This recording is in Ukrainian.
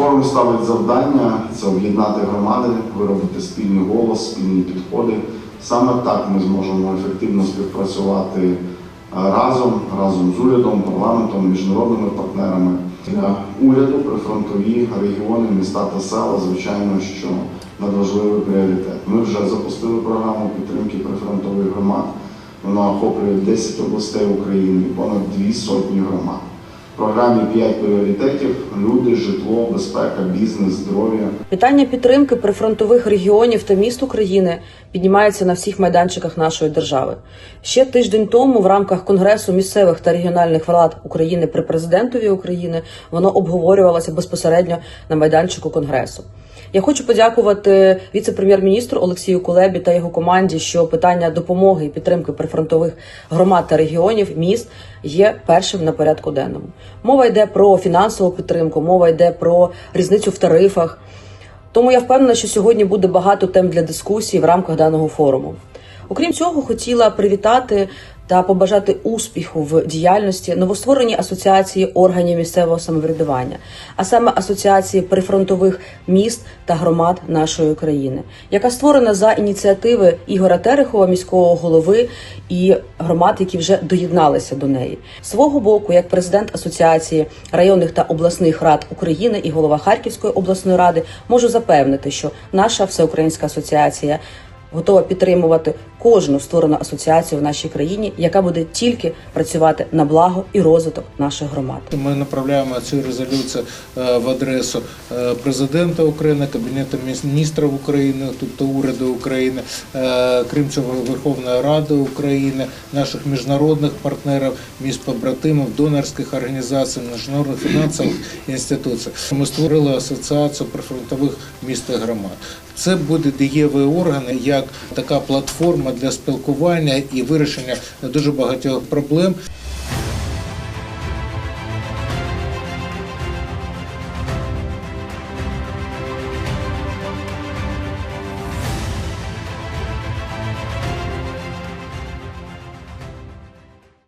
Форум ставить завдання це об'єднати громади, виробити спільний голос, спільні підходи. Саме так ми зможемо ефективно співпрацювати е, разом, разом з урядом, парламентом, міжнародними партнерами. Для уряду прифронтові регіони, міста та села, звичайно, що надважливий пріоритет. Ми вже запустили програму підтримки прифронтових громад. Вона охоплює 10 областей України понад дві сотні громад. Програмі 5 пріоритетів: люди, житло, безпека, бізнес, здоров'я. Питання підтримки прифронтових регіонів та міст України піднімається на всіх майданчиках нашої держави. Ще тиждень тому в рамках Конгресу місцевих та регіональних влад України при президентові України воно обговорювалося безпосередньо на майданчику Конгресу. Я хочу подякувати віце-прем'єр-міністру Олексію Кулебі та його команді, що питання допомоги і підтримки прифронтових громад та регіонів міст є першим на порядку денному. Мова йде про фінансову підтримку, мова йде про різницю в тарифах. Тому я впевнена, що сьогодні буде багато тем для дискусії в рамках даного форуму. Окрім цього, хотіла привітати та побажати успіху в діяльності новоствореній асоціації органів місцевого самоврядування, а саме асоціації прифронтових міст та громад нашої країни, яка створена за ініціативи Ігора Терехова, міського голови і громад, які вже доєдналися до неї. Свого боку, як президент асоціації районних та обласних рад України і голова Харківської обласної ради, можу запевнити, що наша всеукраїнська асоціація готова підтримувати кожну створену асоціацію в нашій країні, яка буде тільки працювати на благо і розвиток наших громад. Ми направляємо цю резолюцію е, в адресу е, президента України, Кабінету міністрів України, тобто уряду України, е, крім Верховної Ради України, наших міжнародних партнерів, міст побратимів, донорських організацій, міжнародних фінансових інституцій. Ми створили асоціацію прифронтових міст і громад. Це буде дієвий орган як така платформа для спілкування і вирішення дуже багатьох проблем.